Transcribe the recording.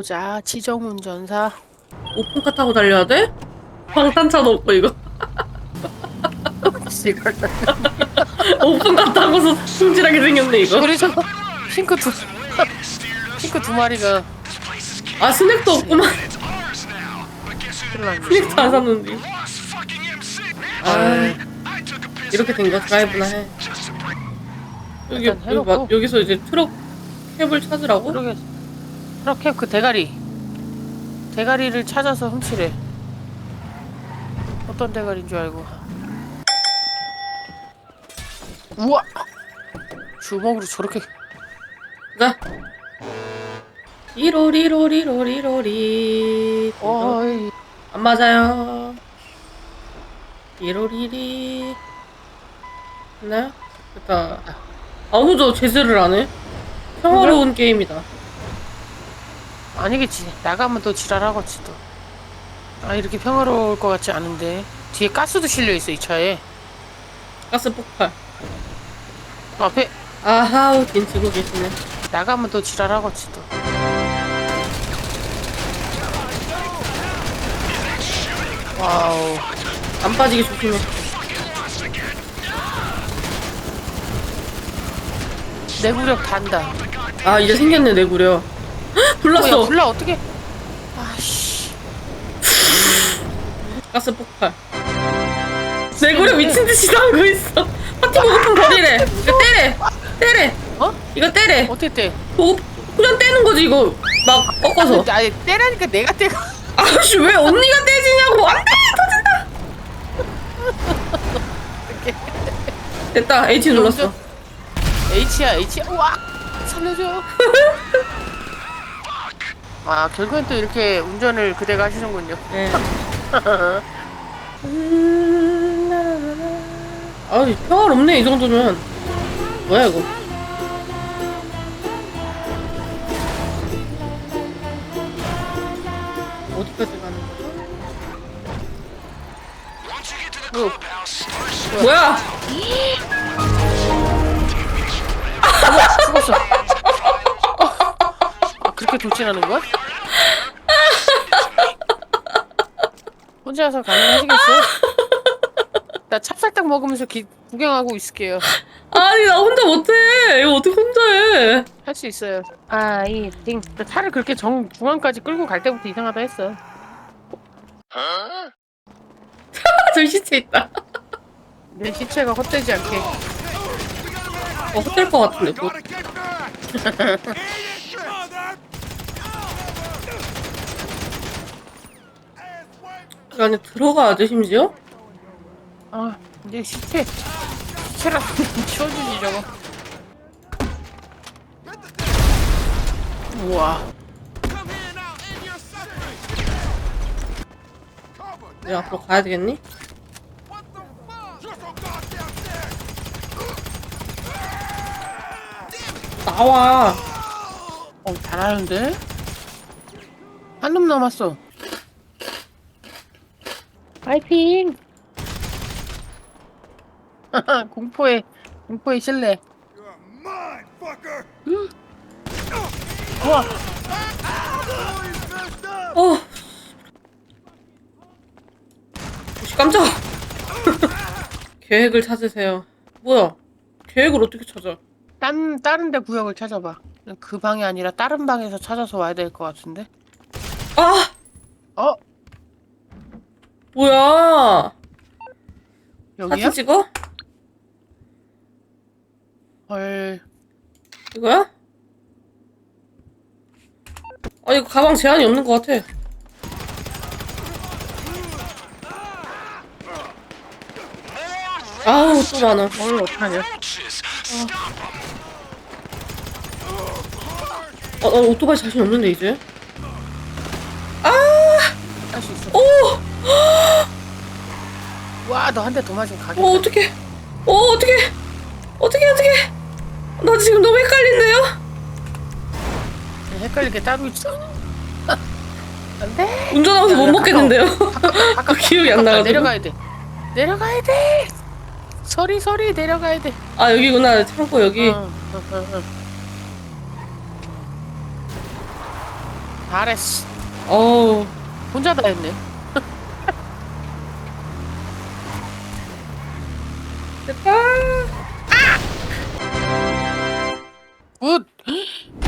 가보자. 지정운전사. 오픈카 타고 달려야 돼? 방탄차도 없고 이거 오픈카 타고서 승질하게 생겼네 이거 저 핑크 두 핑크 두 마리가 아 스낵도 없구만 큰일. 스낵도 안 샀는데 아 이렇게 된 거 드라이브나 해 여기, 일단 여기 해놓고. 막- 여기서 이제 트럭 캡을 찾으라고? 그러게 그렇게 그 대가리 대가리를 찾아서 훔치래. 어떤 대가리인 줄 알고. 우와. 주먹으로 저렇게 자 이로리로리로리로리 어이 안 맞아요 이로리리 됐나요? 됐다 아무도 제재를 안 해? 평화로운 게임이다 아니겠지. 나가면 또 지랄하겠지 또. 아 이렇게 평화로울 것 같지 않은데 뒤에 가스도 실려 있어 이 차에. 가스 폭발 앞에 아하우 빈치고 계시네 나가면 또 지랄하겠지 또. 와우. 안 빠지게 조심해 내구력 단다. 아 이제 생겼네 내구려 헉, 불났어. 야, 불나 어떻게? 아씨. 가스 폭발. 내 구려 미친 듯이 나오고 있어. 파티 보고픈 버리래. 이거 떼래. 떼래. 어? 이거 떼래. 어떻게 떼? 보고 그냥 떼는 거지 이거. 막 꺾어서. 아니 떼라니까 내가 떼가. 아씨 왜 언니가 떼지냐고. 안돼! 터진다! 됐다. H 눌렀어. H야 H. 우와! 살려줘. 아 결국엔 또 이렇게 운전을 그대가 하시는군요. 네. 아 평화롭네 이 정도면 뭐야 이거 어디까지 가는 거죠? 그 뭐야 그렇게 돌진하는 거야? 혼자서 가능하시겠어요? 나 찹쌀떡 먹으면서 기, 구경하고 있을게요. 아니 나 혼자 못해 이거 어떻게 혼자 해 할 수 있어요. 아, 이 띵. 나 차를 그렇게 정 중앙까지 끌고 갈 때부터 이상하다 했어. 아, 저기 시체 있다 내 시체가 헛되지 않게. 어 헛될 것 같은데 뭐. 그 안에 들어가야지 심지어? 아, 내 시체. 시체라 치워주지 저거. 우와. 이제 앞으로 가야 되겠니? 나와 어, 잘하는데? 한 놈 남았어. 파이팅! 공포의 공포의 실내. 우와. 어 혹시 깜짝아 계획을 찾으세요 뭐야 계획을 어떻게 찾아 딴 다른 데 구역을 찾아봐. 그 방이 아니라 다른 방에서 찾아서 와야 될 것 같은데. 아 어? 뭐야 여기야? 사진 찍어? 헐. 이거야? 아 이거 가방 제한이 없는 것 같아 아우 또 많아 오늘 어떡하냐? 어, 나 오토바이 자신 없는데 이제 와, 너 한 대 더 맞으면 가겠다. 어 어떡해 어 어떡해 어떡해 어떡해 나 지금 너무 헷갈린데요? 헷갈릴 게 따로 있어. 안 돼. 운전하면서 야, 못 야, 먹겠는데요? 아까 기억이 안 나가지고 내려가야 돼. 내려가야 돼. 서리 서리 내려가야 돼. 아 여기구나 창고 여기 어, 어, 어, 어. 잘했어 어우 혼자 다 했네 으! 굿!